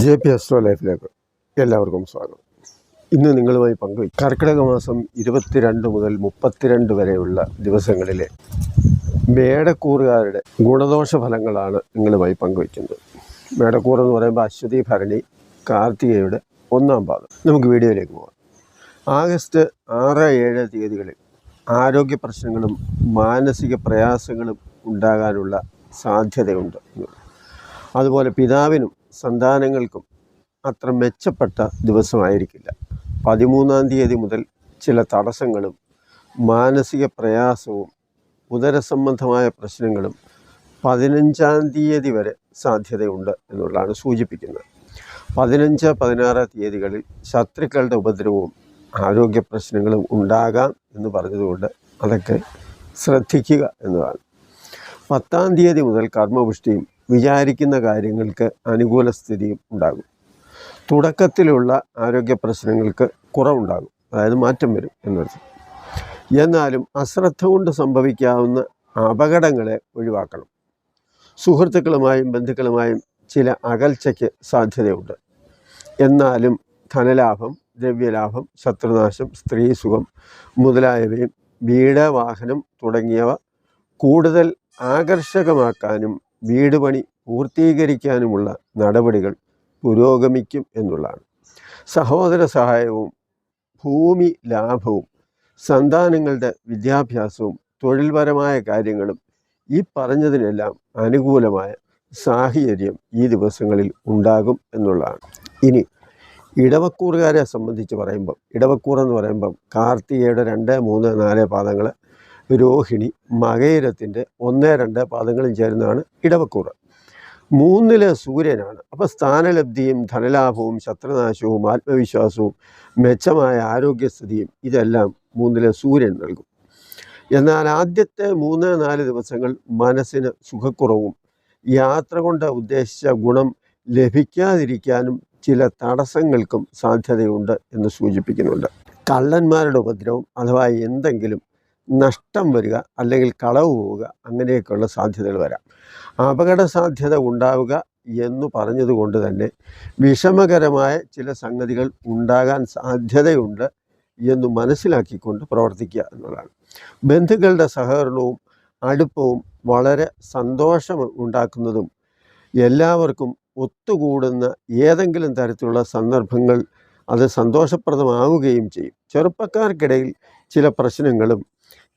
J P astro ലൈഫിലേക്ക് എല്ലാവർക്കും സ്വാഗതം. ഇന്ന് നിങ്ങളുമായി പങ്കുവയ്ക്കും. കർക്കിടക മാസം ഇരുപത്തിരണ്ട് മുതൽ മുപ്പത്തിരണ്ട് വരെയുള്ള ദിവസങ്ങളിലെ മേടക്കൂറുകാരുടെ ഗുണദോഷ ഫലങ്ങളാണ് നിങ്ങളുമായി പങ്കുവയ്ക്കുന്നത്. മേടക്കൂർ എന്ന് പറയുമ്പോൾ അശ്വതി ഭരണി കാർത്തികയുടെ ഒന്നാം പാദം. നമുക്ക് വീഡിയോയിലേക്ക് പോകാം. ആഗസ്റ്റ് ആറ് ഏഴ് തീയതികളിൽ ആരോഗ്യ പ്രശ്നങ്ങളും മാനസിക പ്രയാസങ്ങളും ഉണ്ടാകാനുള്ള സാധ്യതയുണ്ട്. അതുപോലെ പിതാവിനും സന്താനങ്ങൾക്കും അത്ര മെച്ചപ്പെട്ട ദിവസമായിരിക്കില്ല. പതിമൂന്നാം തീയതി മുതൽ ചില തടസ്സങ്ങളും മാനസിക പ്രയാസവും ഉദരസംബന്ധമായ പ്രശ്നങ്ങളും പതിനഞ്ചാം തീയതി വരെ സാധ്യതയുണ്ട് എന്നുള്ളതാണ് സൂചിപ്പിക്കുന്നത്. പതിനഞ്ച് പതിനാറ് തീയതികളിൽ ശത്രുക്കളുടെ ഉപദ്രവവും ആരോഗ്യ പ്രശ്നങ്ങളും ഉണ്ടാകാം എന്ന് പറഞ്ഞതുകൊണ്ട് അതൊക്കെ ശ്രദ്ധിക്കുക എന്നതാണ്. പത്താം തീയതി മുതൽ കർമ്മപുഷ്ടിയും വിചാരിക്കുന്ന കാര്യങ്ങൾക്ക് അനുകൂല സ്ഥിതിയും ഉണ്ടാകും. തുടക്കത്തിലുള്ള ആരോഗ്യ പ്രശ്നങ്ങൾക്ക് കുറവുണ്ടാകും. അതായത് മാറ്റം വരും എന്നർത്ഥം. എന്നാലും അശ്രദ്ധ കൊണ്ട് സംഭവിക്കാവുന്ന അപകടങ്ങളെ ഒഴിവാക്കണം. സുഹൃത്തുക്കളുമായും ബന്ധുക്കളുമായും ചില അകൽച്ചയ്ക്ക് സാധ്യതയുണ്ട്. എന്നാലും ധനലാഭം ദ്രവ്യലാഭം ശത്രുനാശം സ്ത്രീസുഖം മുതലായവയും വീട് വാഹനം തുടങ്ങിയവ കൂടുതൽ ആകർഷകമാക്കാനും വീട് പണി പൂർത്തീകരിക്കാനുമുള്ള നടപടികൾ പുരോഗമിക്കും എന്നുള്ളതാണ്. സഹോദര സഹായവും ഭൂമി ലാഭവും സന്താനങ്ങളുടെ വിദ്യാഭ്യാസവും തൊഴിൽപരമായ കാര്യങ്ങളും ഈ പറഞ്ഞതിനെല്ലാം അനുകൂലമായ സാഹചര്യം ഈ ദിവസങ്ങളിൽ ഉണ്ടാകും എന്നുള്ളതാണ്. ഇനി ഇടവക്കൂറുകാരെ സംബന്ധിച്ച് പറയുമ്പം ഇടവക്കൂർ എന്ന് പറയുമ്പം കാർത്തികയുടെ രണ്ട് മൂന്ന് നാല് പാദങ്ങൾ രോഹിണി മകയിരത്തിന്റെ ഒന്ന് രണ്ട് പാദങ്ങളും ചേരുന്നതാണ് ഇടവക്കൂറ്. മൂന്നിൽ സൂര്യനാണ്. അപ്പോൾ സ്ഥാനലബ്ധിയും ധനലാഭവും ശത്രുനാശവും ആത്മവിശ്വാസവും മെച്ചമായ ആരോഗ്യസ്ഥിതിയും ഇതെല്ലാം മൂന്നിലെ സൂര്യൻ നൽകും. എന്നാൽ ആദ്യത്തെ മൂന്ന് നാല് ദിവസങ്ങൾ മനസ്സിന് സുഖക്കുറവും യാത്ര കൊണ്ട് ഉദ്ദേശിച്ച ഗുണം ലഭിക്കാതിരിക്കാനും ചില തടസ്സങ്ങൾക്കും സാധ്യതയുണ്ട് എന്ന് സൂചിപ്പിക്കുന്നുണ്ട്. കള്ളന്മാരുടെ ഉപദ്രവം അഥവാ എന്തെങ്കിലും നഷ്ടം വരിക അല്ലെങ്കിൽ കളവ് പോവുക അങ്ങനെയൊക്കെയുള്ള സാധ്യതകൾ വരാം. അപകട സാധ്യത ഉണ്ടാവുക എന്ന് പറഞ്ഞതുകൊണ്ട് തന്നെ വിഷമകരമായ ചില സംഗതികൾ ഉണ്ടാകാൻ സാധ്യതയുണ്ട് എന്ന് മനസ്സിലാക്കിക്കൊണ്ട് പ്രവർത്തിക്കുക എന്നുള്ളതാണ്. ബന്ധുക്കളുടെ സഹകരണവും അടുപ്പവും വളരെ സന്തോഷം ഉണ്ടാക്കുന്നതും എല്ലാവർക്കും ഒത്തുകൂടുന്ന ഏതെങ്കിലും തരത്തിലുള്ള സന്ദർഭങ്ങൾ അത് സന്തോഷപ്രദമാവുകയും ചെയ്യും. ചെറുപ്പക്കാർക്കിടയിൽ ചില പ്രശ്നങ്ങളും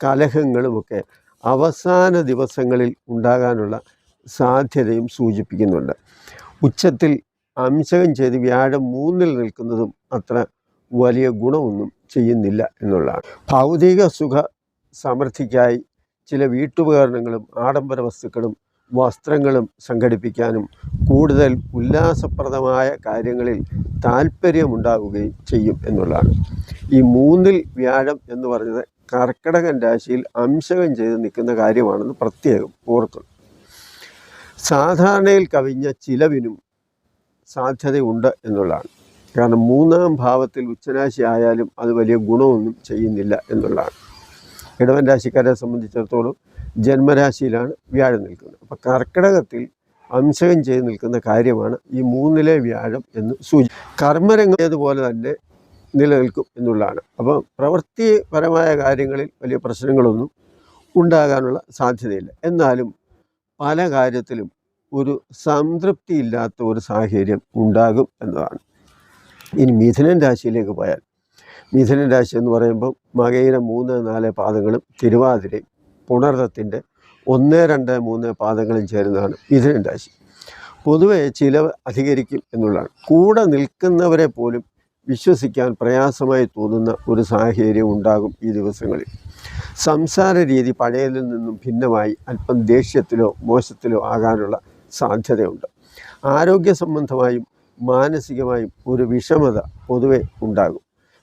കലഹങ്ങളുമൊക്കെ അവസാന ദിവസങ്ങളിൽ ഉണ്ടാകാനുള്ള സാധ്യതയും സൂചിപ്പിക്കുന്നുണ്ട്. ഉച്ചത്തിൽ അംശകം ചെയ്ത് വ്യാഴം മൂന്നിൽ നിൽക്കുന്നതും അത്ര വലിയ ഗുണമൊന്നും ചെയ്യുന്നില്ല എന്നുള്ളതാണ്. ഭൗതിക സുഖ സമൃദ്ധിക്കായി ചില വീട്ടുപകരണങ്ങളും ആഡംബര വസ്തുക്കളും വസ്ത്രങ്ങളും സംഘടിപ്പിക്കാനും കൂടുതൽ ഉല്ലാസപ്രദമായ കാര്യങ്ങളിൽ താല്പര്യമുണ്ടാവുകയും ചെയ്യും എന്നുള്ളതാണ്. ഈ മൂന്നിൽ വ്യാഴം എന്ന് പറഞ്ഞത് കർക്കിടകൻ രാശിയിൽ അംശകം ചെയ്ത് നിൽക്കുന്ന കാര്യമാണെന്ന് പ്രത്യേകം ഓർക്കണം. സാധാരണയിൽ കവിഞ്ഞ ചിലവിനും സാധ്യതയുണ്ട് എന്നുള്ളതാണ്. കാരണം മൂന്നാം ഭാവത്തിൽ ഉച്ചരാശി ആയാലും അത് വലിയ ഗുണമൊന്നും ചെയ്യുന്നില്ല എന്നുള്ളതാണ്. ഇടവൻ രാശിക്കാരെ സംബന്ധിച്ചിടത്തോളം ജന്മരാശിയിലാണ് വ്യാഴം നിൽക്കുന്നത്. അപ്പോൾ കർക്കിടകത്തിൽ അംശകം ചെയ്ത് നിൽക്കുന്ന കാര്യമാണ് ഈ മൂന്നിലെ വ്യാഴം എന്ന് സൂചി കർമ്മരംഗം അതുപോലെ തന്നെ നിലനിൽക്കും എന്നുള്ളതാണ്. അപ്പോൾ പ്രവൃത്തിപരമായ കാര്യങ്ങളിൽ വലിയ പ്രശ്നങ്ങളൊന്നും ഉണ്ടാകാനുള്ള സാധ്യതയില്ല. എന്നാലും പല കാര്യത്തിലും ഒരു സംതൃപ്തി ഇല്ലാത്ത ഒരു സാഹചര്യം ഉണ്ടാകും എന്നതാണ്. ഇനി മിഥുനൻ രാശിയിലേക്ക് പോയാൽ മിഥുനൻ രാശി എന്ന് പറയുമ്പോൾ മകയിര മൂന്ന് നാല് പാദങ്ങളും തിരുവാതിരയും പുണർത്തത്തിന്റെ ഒന്ന് രണ്ട് മൂന്ന് പാദങ്ങളും ചേരുന്നതാണ് മിഥുനൻ രാശി. പൊതുവെ ചിലവ് അധികരിക്കും എന്നുള്ളതാണ്. കൂടെ നിൽക്കുന്നവരെ പോലും വിശ്വസിക്കാൻ പ്രയാസമായി തോന്നുന്ന ഒരു സാഹചര്യം ഉണ്ടാകും ഈ ദിവസങ്ങളിൽ. സംസാര രീതി പഴയതിൽ നിന്നും ഭിന്നമായി അല്പം ദേഷ്യത്തിലോ മോശത്തിലോ ആകാനുള്ള സാധ്യതയുണ്ട്. ആരോഗ്യ സംബന്ധമായും മാനസികമായും ഒരു വിഷമത പൊതുവെ ഉണ്ടാകും.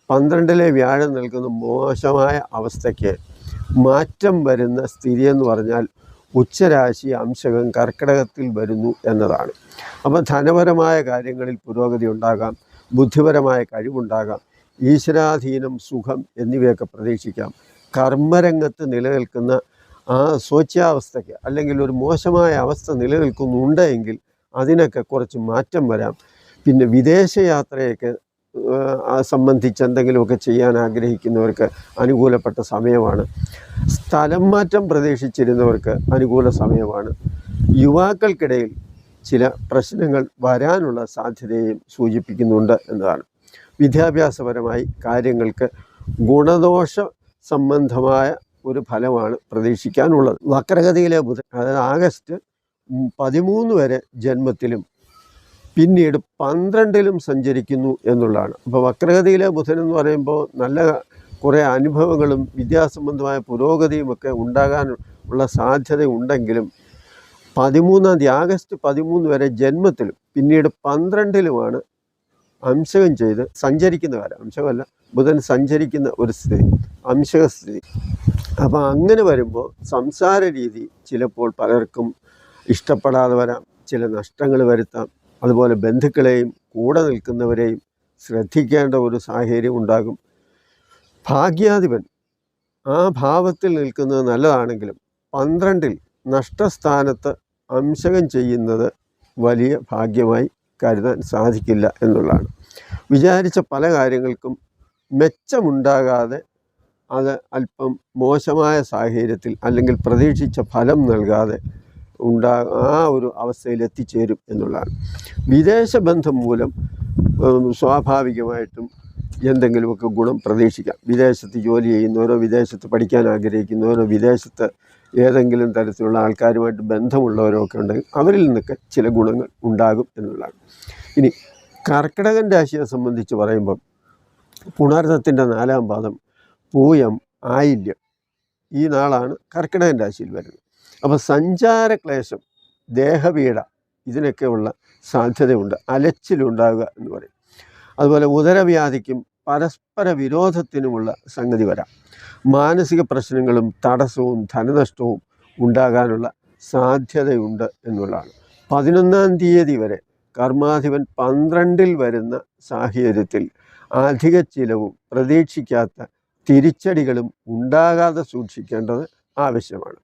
പന്ത്രണ്ടിലെ വ്യാഴം നൽകുന്ന മോശമായ അവസ്ഥയ്ക്ക് മാറ്റം വരുന്ന സ്ഥിതി എന്ന് പറഞ്ഞാൽ ഉച്ചരാശി അംശകം കർക്കിടകത്തിൽ വരുന്നു എന്നതാണ്. അപ്പം ധനപരമായ കാര്യങ്ങളിൽ പുരോഗതി ഉണ്ടാകാം. ബുദ്ധിപരമായ കഴിവുണ്ടാകാം. ഈശ്വരാധീനം സുഖം എന്നിവയൊക്കെ പ്രതീക്ഷിക്കാം. കർമ്മരംഗത്ത് നിലനിൽക്കുന്ന ആ സ്വച്ഛാവസ്ഥയ്ക്ക് അല്ലെങ്കിൽ ഒരു മോശമായ അവസ്ഥ നിലനിൽക്കുന്നുണ്ടെങ്കിൽ അതിനൊക്കെ കുറച്ച് മാറ്റം വരാം. പിന്നെ വിദേശയാത്രയൊക്കെ സംബന്ധിച്ച് എന്തെങ്കിലുമൊക്കെ ചെയ്യാൻ ആഗ്രഹിക്കുന്നവർക്ക് അനുകൂലപ്പെട്ട സമയമാണ്. സ്ഥലം മാറ്റം പ്രതീക്ഷിച്ചിരുന്നവർക്ക് അനുകൂല സമയമാണ്. യുവാക്കൾക്കിടയിൽ ചില പ്രശ്നങ്ങൾ വരാനുള്ള സാധ്യതയും സൂചിപ്പിക്കുന്നുണ്ട് എന്നതാണ്. വിദ്യാഭ്യാസപരമായി കാര്യങ്ങൾക്ക് ഗുണദോഷ സംബന്ധമായ ഒരു ഫലമാണ് പ്രതീക്ഷിക്കാനുള്ളത്. വക്രഗതിയിലെ ബുധൻ അതായത് ആഗസ്റ്റ് പതിമൂന്ന് വരെ ജന്മത്തിലും പിന്നീട് പന്ത്രണ്ടിലും സഞ്ചരിക്കുന്നു എന്നുള്ളതാണ്. അപ്പോൾ വക്രഗതിയിലെ ബുധൻ എന്ന് പറയുമ്പോൾ നല്ല കുറേ അനുഭവങ്ങളും വിദ്യാസംബന്ധമായ പുരോഗതിയുമൊക്കെ ഉണ്ടാകാനുള്ള സാധ്യത ഉണ്ടെങ്കിലും പതിമൂന്നാം തീയതി ആഗസ്റ്റ് പതിമൂന്ന് വരെ ജന്മത്തിലും പിന്നീട് പന്ത്രണ്ടിലുമാണ് അംശകം ചെയ്ത് സഞ്ചരിക്കുന്ന കാലം. അംശകമല്ല ബുധൻ സഞ്ചരിക്കുന്ന ഒരു സ്ഥിതി അംശക സ്ഥിതി. അപ്പോൾ അങ്ങനെ വരുമ്പോൾ സംസാര രീതി ചിലപ്പോൾ പലർക്കും ഇഷ്ടപ്പെടാതെ വരാം. ചില നഷ്ടങ്ങൾ വരുത്താം. അതുപോലെ ബന്ധുക്കളെയും കൂടെ നിൽക്കുന്നവരെയും ശ്രദ്ധിക്കേണ്ട ഒരു സാഹചര്യം ഉണ്ടാകും. ഭാഗ്യാധിപൻ ആ ഭാവത്തിൽ നിൽക്കുന്നത് നല്ലതാണെങ്കിലും പന്ത്രണ്ടിൽ നഷ്ടസ്ഥാനത്ത് അംശകം ചെയ്യുന്നത് വലിയ ഭാഗ്യമായി കരുതാൻ സാധിക്കില്ല എന്നുള്ളതാണ്. വിചാരിച്ച പല കാര്യങ്ങൾക്കും മെച്ചമുണ്ടാകാതെ അത് അല്പം മോശമായ സാഹചര്യത്തിൽ അല്ലെങ്കിൽ പ്രതീക്ഷിച്ച ഫലം നൽകാതെ ഉണ്ടാ ആ ഒരു അവസ്ഥയിൽ എത്തിച്ചേരും എന്നുള്ളതാണ്. വിദേശ ബന്ധം മൂലം സ്വാഭാവികമായിട്ടും എന്തെങ്കിലുമൊക്കെ ഗുണം പ്രതീക്ഷിക്കാം. വിദേശത്ത് ജോലി ചെയ്യുന്നവരോ വിദേശത്ത് പഠിക്കാൻ ആഗ്രഹിക്കുന്നവരോ വിദേശത്ത് ഏതെങ്കിലും തരത്തിലുള്ള ആൾക്കാരുമായിട്ട് ബന്ധമുള്ളവരോ ഒക്കെ ഉണ്ടെങ്കിൽ അവരിൽ നിന്നൊക്കെ ചില ഗുണങ്ങൾ ഉണ്ടാകും എന്നുള്ളതാണ്. ഇനി കർക്കിടകൻ രാശിയെ സംബന്ധിച്ച് പറയുമ്പം പുണർന്നത്തിന്റെ നാലാം പാദം പൂയം ആയില്യം ഈ നാളാണ് കർക്കിടകൻ രാശിയിൽ വരുന്നത്. അപ്പോൾ സഞ്ചാരക്ലേശം ദേഹപീഡ ഇതിനൊക്കെയുള്ള സാധ്യതയുണ്ട്. അലച്ചിലുണ്ടാകുക എന്ന് പറയും. അതുപോലെ ഉദരവ്യാധിക്കും പരസ്പര വിരോധത്തിനുമുള്ള സംഗതി വരാം. മാനസിക പ്രശ്നങ്ങളും തടസ്സവും ധനനഷ്ടവും ഉണ്ടാകാനുള്ള സാധ്യതയുണ്ട് എന്നുള്ളതാണ്. പതിനൊന്നാം തീയതി വരെ കർമാധിപൻ പന്ത്രണ്ടിൽ വരുന്ന സാഹചര്യത്തിൽ അധിക ചിലവും പ്രതീക്ഷിക്കാത്ത തിരിച്ചടികളും ഉണ്ടാകാതെ സൂക്ഷിക്കേണ്ടത് ആവശ്യമാണ്.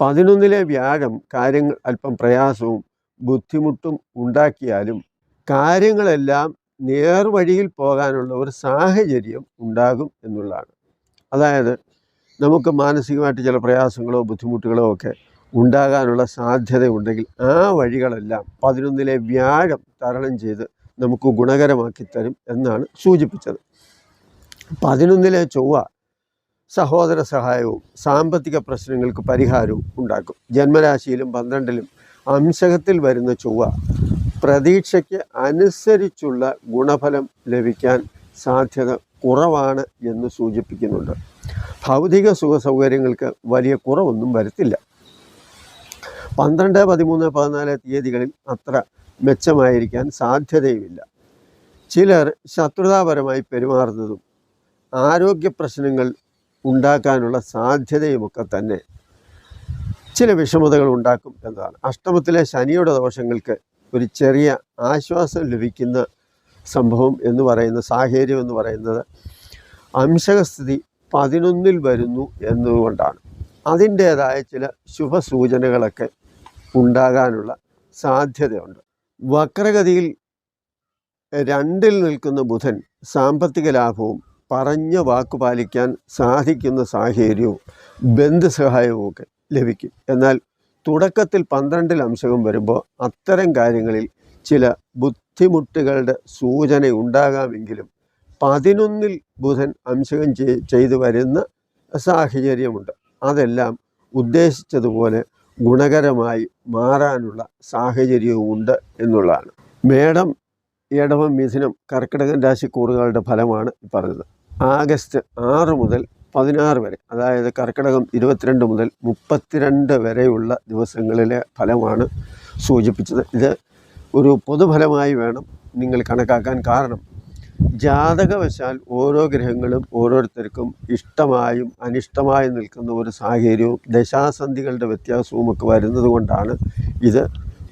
പതിനൊന്നിലെ വ്യാഴം കാര്യങ്ങൾ അല്പം പ്രയാസവും ബുദ്ധിമുട്ടും ഉണ്ടാക്കിയാലും കാര്യങ്ങളെല്ലാം നേർവഴിയിൽ പോകാനുള്ള ഒരു സാഹചര്യം ഉണ്ടാകും എന്നുള്ളതാണ്. അതായത് നമുക്ക് മാനസികമായിട്ട് ചില പ്രയാസങ്ങളോ ബുദ്ധിമുട്ടുകളോ ഒക്കെ ഉണ്ടാകാനുള്ള സാധ്യതയുണ്ടെങ്കിൽ ആ വഴികളെല്ലാം പതിനൊന്നിലെ വ്യാഴം തരണം ചെയ്ത് നമുക്ക് ഗുണകരമാക്കി തരും എന്നാണ് സൂചിപ്പിച്ചത്. പതിനൊന്നിലെ ചൊവ്വ സഹോദര സഹായവും സാമ്പത്തിക പ്രശ്നങ്ങൾക്ക് പരിഹാരവും ഉണ്ടാക്കും. ജന്മരാശിയിലും പന്ത്രണ്ടിലും അംശകത്തിൽ വരുന്ന ചൊവ്വ പ്രതീക്ഷയ്ക്ക് അനുസരിച്ചുള്ള ഗുണഫലം ലഭിക്കാൻ സാധ്യത കുറവാണ് എന്ന് സൂചിപ്പിക്കുന്നുണ്ട്. ഭൗതിക സുഖ സൗകര്യങ്ങൾക്ക് വലിയ കുറവൊന്നും വരുത്തില്ല. പന്ത്രണ്ട് പതിമൂന്ന് പതിനാല് തീയതികളിൽ അത്ര മെച്ചമായിരിക്കാൻ സാധ്യതയുമില്ല. ചിലർ ശത്രുതാപരമായി പെരുമാറുന്നതും ആരോഗ്യ പ്രശ്നങ്ങൾ ഉണ്ടാക്കാനുള്ള സാധ്യതയുമൊക്കെ തന്നെ ചില വിഷമതകൾ ഉണ്ടാക്കും എന്നതാണ്. അഷ്ടമത്തിലെ ശനിയുടെ ദോഷങ്ങൾക്ക് ഒരു ചെറിയ ആശ്വാസം ലഭിക്കുന്ന സംഭവം എന്ന് പറയുന്ന സാഹചര്യം എന്ന് പറയുന്നത് അംശകസ്ഥിതി പതിനൊന്നിൽ വരുന്നു എന്നതുകൊണ്ടാണ്. അതിന്റേതായ ചില ശുഭ സൂചനകളൊക്കെ ഉണ്ടാകാനുള്ള സാധ്യതയുണ്ട്. വക്രഗതിയിൽ രണ്ടിൽ നിൽക്കുന്ന ബുധൻ സാമ്പത്തിക ലാഭവും പറഞ്ഞ വാക്ക് പാലിക്കാൻ സാധിക്കുന്ന സാഹചര്യവും ബന്ധുസഹായവും ഒക്കെ ലഭിക്കും. എന്നാൽ തുടക്കത്തിൽ പന്ത്രണ്ടിൽ അംശകം വരുമ്പോൾ അത്തരം കാര്യങ്ങളിൽ ചില ബുദ്ധിമുട്ടുകളുടെ സൂചന ഉണ്ടാകാമെങ്കിലും പതിനൊന്നിൽ ബുധൻ അംശകം ചെയ്- ചെയ്തു വരുന്ന സാഹചര്യമുണ്ട്. അതെല്ലാം ഉദ്ദേശിച്ചതുപോലെ ഗുണകരമായി മാറാനുള്ള സാഹചര്യവുമുണ്ട് എന്നുള്ളതാണ്. മേടം ഇടവം മിഥുനം കർക്കിടകൻ രാശിക്കൂറുകളുടെ ഫലമാണ് പറഞ്ഞത്. ആഗസ്റ്റ് ആറ് മുതൽ പതിനാറ് വരെ അതായത് കർക്കിടകം ഇരുപത്തിരണ്ട് മുതൽ മുപ്പത്തിരണ്ട് വരെയുള്ള ദിവസങ്ങളിലെ ഫലമാണ് സൂചിപ്പിച്ചത്. ഇത് ഒരു പൊതുഫലമായി വേണം നിങ്ങൾ കണക്കാക്കാൻ കാരണം ജാതകവശാൽ ഓരോ ഗ്രഹങ്ങളും ഓരോരുത്തർക്കും ഇഷ്ടമായും അനിഷ്ടമായും നിൽക്കുന്ന ഒരു സാഹചര്യവും ദശാസന്ധികളുടെ വ്യത്യാസവും ഒക്കെ വരുന്നത് കൊണ്ടാണ് ഇത്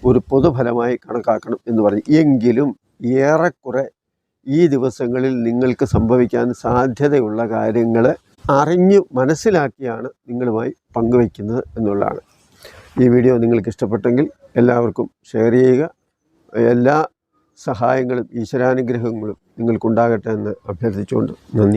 ഒരു പൊതുഫലമായി കണക്കാക്കണം എന്ന് പറഞ്ഞു. എങ്കിലും ഏറെക്കുറെ ഈ ദിവസങ്ങളിൽ നിങ്ങൾക്ക് സംഭവിക്കാൻ സാധ്യതയുള്ള കാര്യങ്ങൾ അറിഞ്ഞു മനസ്സിലാക്കിയാണ് നിങ്ങളുമായി പങ്കുവയ്ക്കുന്നത് എന്നുള്ളതാണ്. ഈ വീഡിയോ നിങ്ങൾക്ക് ഇഷ്ടപ്പെട്ടെങ്കിൽ എല്ലാവർക്കും ഷെയർ ചെയ്യുക. എല്ലാ സഹായങ്ങളും ഈശ്വരാനുഗ്രഹങ്ങളും നിങ്ങൾക്കുണ്ടാകട്ടെ എന്ന് അഭ്യർത്ഥിച്ചുകൊണ്ട് നന്ദി.